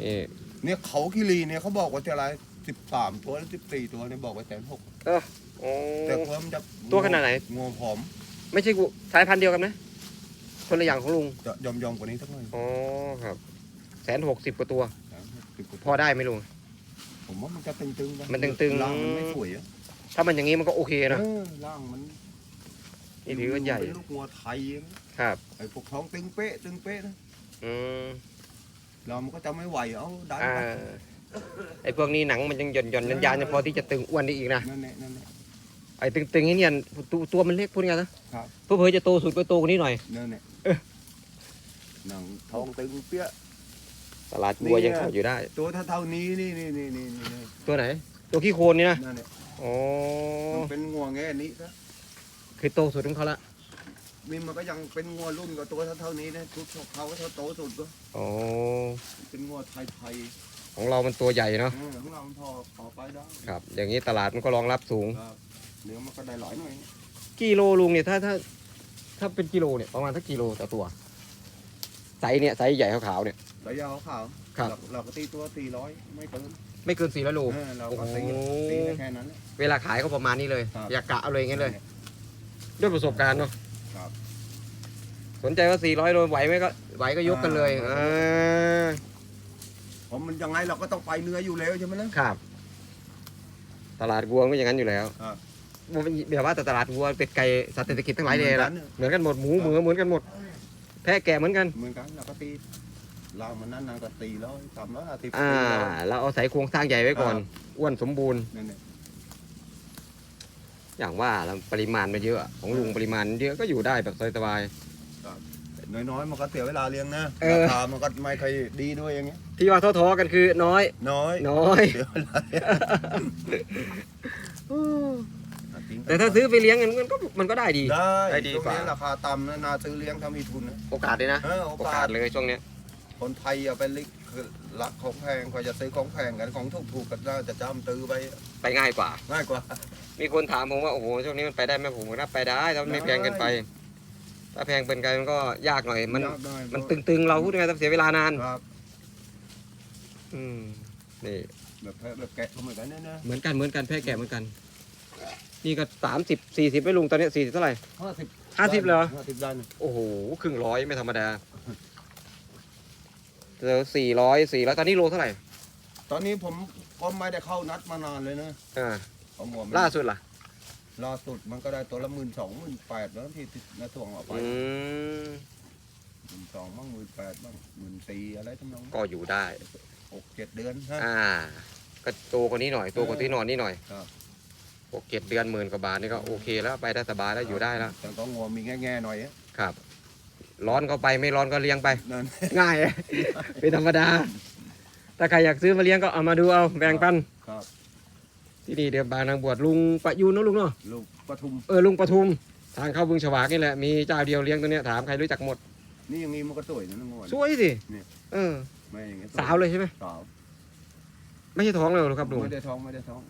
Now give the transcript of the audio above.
นี่เนี่ยเขาคิรีเนี่ยเขาบอกว่าจะอะไรสิบสามตัวหรือสิบสี่ตัวเนี่ยบอกว่าแสนหกโอ้ แต่ตัวมันจะตัวขนาดไหน งวผอมไม่ใช่กูสายพันธุ์เดียวกันไหมคนละอย่างของลุงจะยอมยอมๆกว่านี้สักหน่อยอ๋อครับแสนหกสิบกว่าตัว 10กว่าพอได้ไหมลุง ผมว่ามันจะตึงๆะมันตึงๆ ร่างมันไม่สวยอะถ้ามันอย่างนี้มันก็โอเคนะเออร่างมันนี่ถือว่าใหญ่ เป็นลูกงัวไทยนะครับไอ้พวกท้องตึงเป๊ะตึงเป๊ะนะ อืม เรามันก็จะไม่ไหวเอาดันอ่าไปไอ้พวกนี้หนังมันยังหย่อนหย่อนยันยานๆยังพอที่จะตึงอ้วนได้อีกนะนั่นแหละนั่นแหละ ไอ้ตึงๆนี่เนี่ยตัวตัวมันเล็กพูดง่ายนะครับเพื่อๆจะโตสุดก็โตกว่านี้หน่อย นั่นแหละเออหนังท้องตึงเปี้ย ตลาดวัวยังเข้าอยู่ได้ ตัวเท่าๆนี้นี่นี่นี่นี่นี่นี่ตัวไหน ตัวขี้โคลนนี่นะนั่นแหละอ๋อมันเป็นงัวแง่นี้ซะคือโตสุดของเขาละ นี่มันก็ยังเป็นงัวรุ่นกับตัวเท่าๆนี้นะทุกเขาก็เท่าโตสุดก็อ๋อเป็นงัวไทยไทยของเรามันตัวใหญ่เนาะๆเออของเรามันพอพอไปได้ครับ อย่างนี้ตลาดมันก็รองรับสูง ครับเนื้อมันก็ได้หลายหน่อยกิโลลุงเนี่ยถ้าถ้าถ้าเป็นกิโลเนี่ยประมาณสักกิโลต่อตัวไซส์เนี่ยไซส์ใหญ่ขาวๆเนี่ย ระยะขาวครับ เราเราก็ตีตัวสี่ร้อยไม่เกินไม่เกินสี่ร้อยโล เออเราก็โอ้ตีโห ตีได้แค่นั้นแหละ เวลาขายก็ประมาณนี้เลย ครับ อยากกะเอาเลยอย่างงี้เลย ด้วยประสบการณ์เนาะ ครับ สนใจว่า 400 โลไหวไหมก็ไหวก็ยกกันเลยอ่า อ่าเพราะมันยังไงเราก็ต้องไปเนื้ออยู่แล้วใช่ไหมล่ะ ครับ ตลาดวัวมันก็อย่างนั้นอยู่แล้วครับ มันเป็นแบบว่าแต่ตลาดวัวเป็ดไก่สัตว์เศรษฐกิจทั้งหลายเลยละเหมือนกันเหมือนกันหมดหมูเหมือเหมือนกันหมด แพะแกะเหมือนกัน เหมือนกันเราก็ตีเรามันนั่นนางก็ตีร้อยสามร้อยห้าสิบอ่าสี่ร้อยเราเอาใส่โครงสร้างใหญ่ไว้ก่อนอ่อ้วนสมบูรณ์ นั่นแหละ อย่างว่าแล้วปริมาณมันเยอะของลุงปริมาณเยอะก็อยู่ได้แบบสบาย น้อยๆมันก็เสียเวลาเลี้ยงนะเออราคามันก็ไม่ค่อยดีด้วยอย่างเงี้ยๆที่ว่าท้อๆกันคือน้อย น้อยน้อย เสียเวลาเลี้ยงจริงแต่ถ้าซื้อไปเลี้ยงมันก็มันก็ได้ดี ได้ได้ดีช่วงกว่านี้ราคาต่ำนะนาซื้อเลี้ยงถ้ามีทุนนะโอกาสเลยนะเออโอโอกากาสสเลยช่วงเนี้ยคนไทยเอาไปลิกคือ รักของแพงเขาจะซื้อของแพงกันของถูกถูกๆกันน่าจะจำตื้อไปไปง่ายกว่า ง่ายกว่า มีคนถามผมว่าโอ้โหช่วงนี้มันไปได้ไหมผมก็รับไปได้ถ้ามันไม่แพงเกินไป ถ้าแพงเป็นไกมันก็ยากหน่อย มันยากหอยมันตึงๆเราพูดง่ายๆต้องเสียเวลานาน ครับอืมนี่แบบแพะแบบแกะก็เหมือนกันเนี่ยนะเหมือนกันเหมือนกันแพะแก่เหมือนกัน นี่ก็สามสิบสี่สิบไม่ลุงตอนนี้สี่สิบเท่าไหร่ ห้าสิบห้าสิบเหรอ ห้าสิบได้นะโอ้โหครึ่งร้อยไม่ธรรมดา เจอสี่ร้อยสี่ร้อยตอนนี้โลเท่าไหร่ตอนนี้ผมก็ไม่ได้เข้านัดมานานเลยนะอ่าเอาหมวกล่าสุดล่ะล่าสุดมันก็ได้ตัวละหมื่นสองหมื่นแปดแล้วที่ที่นาถ่วงเอาไปอืมหมื่นสองบ้างหมื่นแปดบ้างหมื่นสี่อะไรทำนองก็อยู่ได้หกเจ็ดเดือนฮะ อ่า ก็โตกว่านี้หน่อยโตกว่าที่นอนนี่หน่อยครับ หกเจ็ดเดือนหมื่นกว่าบาทนี่ก็โอเคแล้วไปได้สบายแล้วอยู่ได้แล้วแต่ก็งัวมีแง่ๆหน่อยอะครับ ร้อนก็ไปไม่ร้อนก็เลี้ยงไป นั่น ง่าย เป็นธรรมดา ถ้าใครอยากซื้อมาเลี้ยงก็เอามาดูเอาแบ่งปัน ครับ ที่นี่เดี๋ยวบางนางบวชลุงประยูนเนอะลุงเนาะลูกปทุม เออลุงปทุม ทางเข้าบึงฉวากนี่แหละมีเจ้าเดียวเลี้ยงตัวเนี้ยถามใครรู้จักหมด นี่อย่างนี้มันก็สวยนะน้องงัวสวยสิเนี่ย เออ ไม่อย่างเงี้ยสาวเลยใช่ไหมสาวไม่ใช่ท้องเลยหรอครับลุงไม่ได้ท้องไม่ได้ท้อง